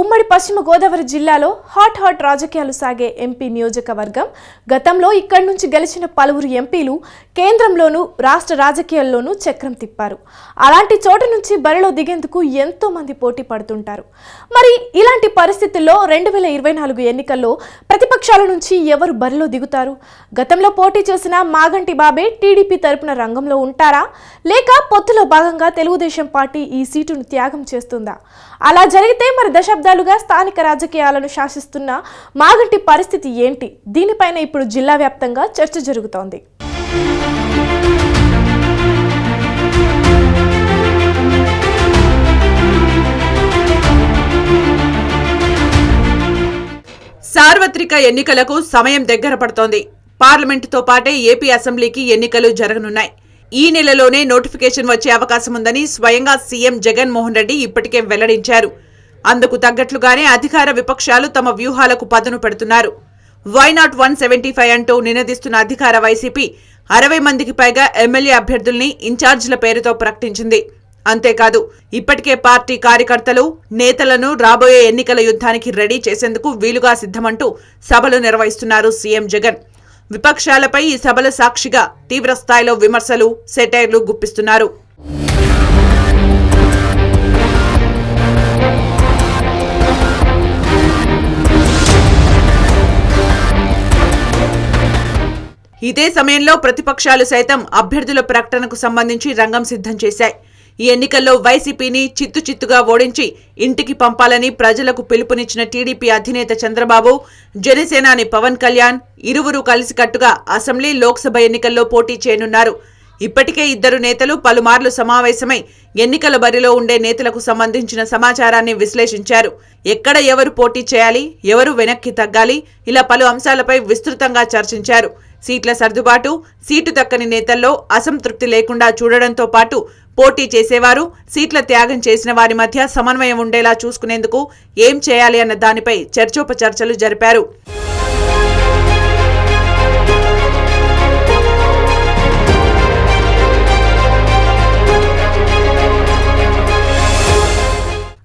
ఉమ్మడి పశ్చిమ గోదావరి జిల్లాలో హాట్ హాట్ రాజకీయాలు సాగే ఎంపీ నియోజకవర్గం. గతంలో ఇక్కడి నుంచి గెలిచిన పలువురు ఎంపీలు కేంద్రంలోనూ రాష్ట్ర రాజకీయాల్లోనూ చక్రం తిప్పారు. అలాంటి చోటు నుంచి బరిలో దిగేందుకు ఎంతో మంది పోటీ పడుతుంటారు. మరి ఇలాంటి పరిస్థితుల్లో రెండు వేల ఇరవై నాలుగు ఎన్నికల్లో ప్రతిపక్షాల నుంచి ఎవరు బరిలో దిగుతారు? గతంలో పోటీ చేసిన మాగంటి బాబే టీడీపీ తరపున రంగంలో ఉంటారా? లేక పొత్తులో భాగంగా తెలుగుదేశం పార్టీ ఈ సీటును త్యాగం చేస్తుందా? అలా జరిగితే మరి దశాబ్దాలుగా స్థానిక రాజకీయాలను శాసిస్తున్న మాగంటి పరిస్థితి ఏంటి? దీనిపైన ఇప్పుడు జిల్లా వ్యాప్తంగా చర్చ జరుగుతోంది. సార్వత్రిక ఎన్నికలకు సమయం దగ్గర పడుతోంది. పార్లమెంటుతో పాటే ఏపీ అసెంబ్లీకి ఎన్నికలు జరగనున్నాయి. ఈ నెలలోనే నోటిఫికేషన్ వచ్చే అవకాశం ఉందని స్వయంగా సీఎం జగన్మోహన్ రెడ్డి ఇప్పటికే వెల్లడించారు. అందుకు తగ్గట్లుగానే అధికార విపక్షాలు తమ వ్యూహాలకు పదును పెడుతున్నారు. Why not one seventy five అంటూ నినదిస్తున్న అధికార వైసీపీ అరవై మందికి పైగా ఎమ్మెల్యే అభ్యర్థుల్ని ఇన్ఛార్జీల పేరుతో ప్రకటించింది. అంతేకాదు ఇప్పటికే పార్టీ కార్యకర్తలు నేతలను రాబోయే ఎన్నికల యుద్ధానికి రెడీ చేసేందుకు వీలుగా సిద్ధమంటూ సభలు నిర్వహిస్తున్నారు సీఎం జగన్. విపక్షాలపై ఈ సభల సాక్షిగా తీవ్రస్థాయిలో విమర్శలు సెటైర్లు గుప్పిస్తున్నారు. ఇదే సమయంలో ప్రతిపక్షాలు సైతం అభ్యర్థుల ప్రకటనకు సంబంధించి రంగం సిద్ధం చేశాయి. ఈ ఎన్నికల్లో వైసీపీని చిత్తు చిత్తుగా ఓడించి ఇంటికి పంపాలని ప్రజలకు పిలుపునిచ్చిన టీడీపీ అధినేత చంద్రబాబు జనసేనాని పవన్ కళ్యాణ్ ఇరువురు కలిసికట్టుగా అసెంబ్లీ లోక్సభ ఎన్నికల్లో పోటీ చేయనున్నారు. ఇప్పటికే ఇద్దరు నేతలు పలుమార్లు సమావేశమై ఎన్నికల బరిలో ఉండే నేతలకు సంబంధించిన సమాచారాన్ని విశ్లేషించారు. ఎక్కడ ఎవరు పోటీ చేయాలి ఎవరు వెనక్కి తగ్గాలి ఇలా పలు అంశాలపై విస్తృతంగా చర్చించారు. సీట్ల సర్దుబాటు సీటు దక్కని నేతల్లో అసంతృప్తి లేకుండా చూడడంతో పాటు పోటీ చేసేవారు సీట్ల త్యాగం చేసిన వారి మధ్య సమన్వయం ఉండేలా చూసుకునేందుకు ఏం చేయాలి అన్న దానిపై చర్చోపచర్చలు జరిపారు.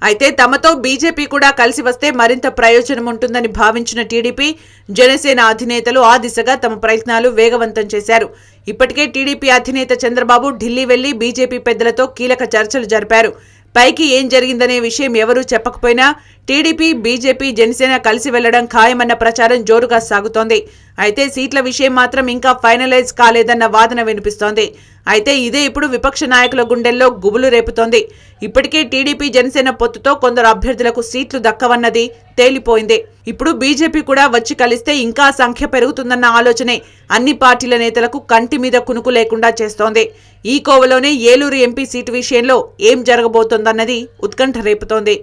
అయితే తమతో బీజేపీ కూడా కలిసి వస్తే మరింత ప్రయోజనం ఉంటుందని భావించిన టీడీపీ జనసేన అధినేతలు ఆ దిశగా తమ ప్రయత్నాలు వేగవంతం చేశారు. ఇప్పటికే టీడీపీ అధినేత చంద్రబాబు ఢిల్లీ వెళ్ళి బీజేపీ పెద్దలతో కీలక చర్చలు జరిపారు. పైకి ఏం జరిగిందనే విషయం ఎవరూ చెప్పకపోయినా టీడీపీ బీజేపీ జనసేన కలిసి వెళ్ళడం ఖాయమన్న ప్రచారం జోరుగా సాగుతోంది. అయితే సీట్ల విషయం మాత్రం ఇంకా ఫైనలైజ్ కాలేదన్న వాదన వినిపిస్తోంది. అయితే ఇదే ఇప్పుడు విపక్ష నాయకుల గుండెల్లో గుబులు రేపుతోంది. ఇప్పటికే టీడీపీ జనసేన పొత్తుతో కొందరు అభ్యర్థులకు సీట్లు దక్కవన్నది తేలిపోయింది. ఇప్పుడు బీజేపీ కూడా వచ్చి కలిస్తే ఇంకా సంఖ్య పెరుగుతుందన్న ఆలోచనే అన్ని పార్టీల నేతలకు కంటి మీద కునుకు లేకుండా చేస్తోంది. ఈ కోవలోనే ఏలూరు ఎంపీ సీటు విషయంలో ఏం జరగబోతోందన్నది ఉత్కంఠ రేపుతోంది.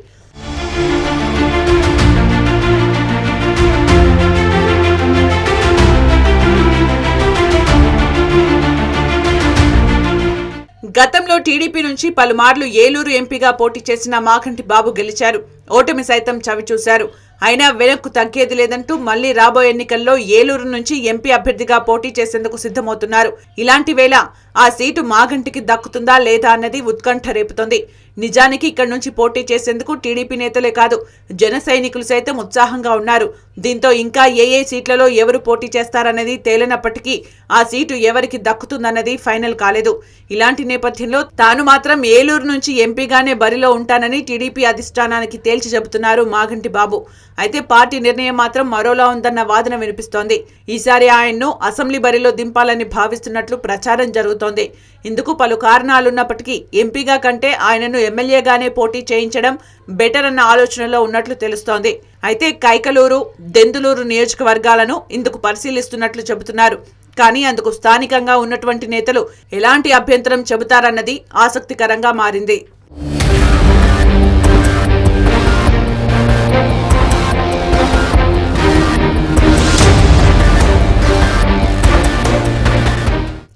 గతంలో టీడీపీ నుంచి పలుమార్లు ఏలూరు ఎంపీగా పోటీ చేసిన మాకంటి బాబు గెలిచారు. ఓటమి సైతం చవిచూశారు. అయినా వెనక్కు తగ్గేది లేదంటూ మళ్ళీ రాబోయే ఎన్నికల్లో ఏలూరు నుంచి ఎంపీ అభ్యర్థిగా పోటీ చేసేందుకు సిద్ధమవుతున్నారు. ఇలాంటి వేళ ఆ సీటు మాగంటికి దక్కుతుందా లేదా అన్నది ఉత్కంఠ రేపుతోంది. నిజానికి ఇక్కడి నుంచి పోటీ చేసేందుకు టీడీపీ నేతలే కాదు జన సైనికులు సైతం ఉత్సాహంగా ఉన్నారు. దీంతో ఇంకా ఏ ఏ సీట్లలో ఎవరు పోటీ చేస్తారన్నది తేలినప్పటికీ ఆ సీటు ఎవరికి దక్కుతుందన్నది ఫైనల్ కాలేదు. ఇలాంటి నేపథ్యంలో తాను మాత్రం ఏలూరు నుంచి ఎంపీగానే బరిలో ఉంటానని టీడీపీ అధిష్టానానికి తేల్చి చెబుతున్నారు మాగంటి బాబు. అయితే పార్టీ నిర్ణయం మాత్రం మరోలా ఉందన్న వాదన వినిపిస్తోంది. ఈసారి ఆయన్ను అసెంబ్లీ బరిలో దింపాలని భావిస్తున్నట్లు ప్రచారం జరుగుతోంది. ఇందుకు పలు కారణాలున్నప్పటికీ ఎంపీగా కంటే ఆయనను ఎమ్మెల్యేగానే పోటీ చేయించడం బెటర్ అన్న ఆలోచనలో ఉన్నట్లు తెలుస్తోంది. అయితే కైకలూరు దెందులూరు నియోజకవర్గాలను ఇందుకు పరిశీలిస్తున్నట్లు చెబుతున్నారు. కానీ అందుకు స్థానికంగా ఉన్నటువంటి నేతలు ఎలాంటి అభ్యంతరం చెబుతారన్నది ఆసక్తికరంగా మారింది.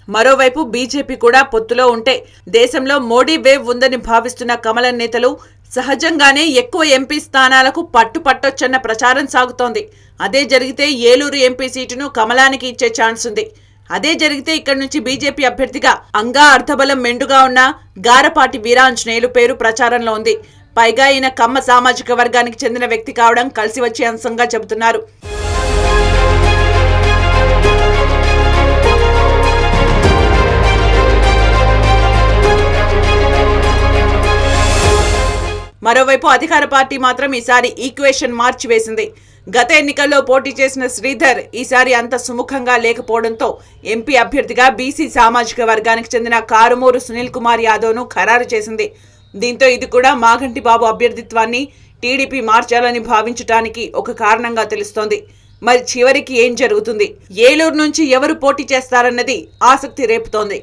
మరోవైపు బీజేపీ కూడా పొత్తులో ఉంటే దేశంలో మోడీ వేవ్ ఉందని భావిస్తున్న కమలం నేతలు సహజంగానే ఎక్కువ ఎంపీ స్థానాలకు పట్టు పట్టొచ్చన్న ప్రచారం సాగుతోంది. అదే జరిగితే ఏలూరు ఎంపీ సీటును కమలానికి ఇచ్చే ఛాన్స్ ఉంది. అదే జరిగితే ఇక్కడి నుంచి బీజేపీ అభ్యర్థిగా అంగా అర్థబలం మెండుగా ఉన్న గారపాటి వీరాంజనేయులు పేరు ప్రచారంలో ఉంది. పైగా ఈయన కమ్మ సామాజిక వర్గానికి చెందిన వ్యక్తి కావడం కలిసి వచ్చే అంశంగా చెబుతున్నారు. మరోవైపు అధికార పార్టీ మాత్రం ఈసారి ఈక్వేషన్ మార్చివేసింది గత ఎన్నికల్లో పోటీ చేసిన శ్రీధర్ ఈసారి అంత సుముఖంగా లేకపోవడంతో ఎంపీ అభ్యర్థిగా బీసీ సామాజిక వర్గానికి చెందిన కారుమూరు సునీల్ కుమార్ యాదవ్ను ఖరారు చేసింది. దీంతో ఇది కూడా మాగంటి బాబు అభ్యర్థిత్వాన్ని టీడీపీ మార్చాలని భావించటానికి ఒక కారణంగా తెలుస్తోంది. మరి చివరికి ఏం జరుగుతుంది? ఏలూరు నుంచి ఎవరు పోటీ చేస్తారన్నది ఆసక్తి రేపుతోంది.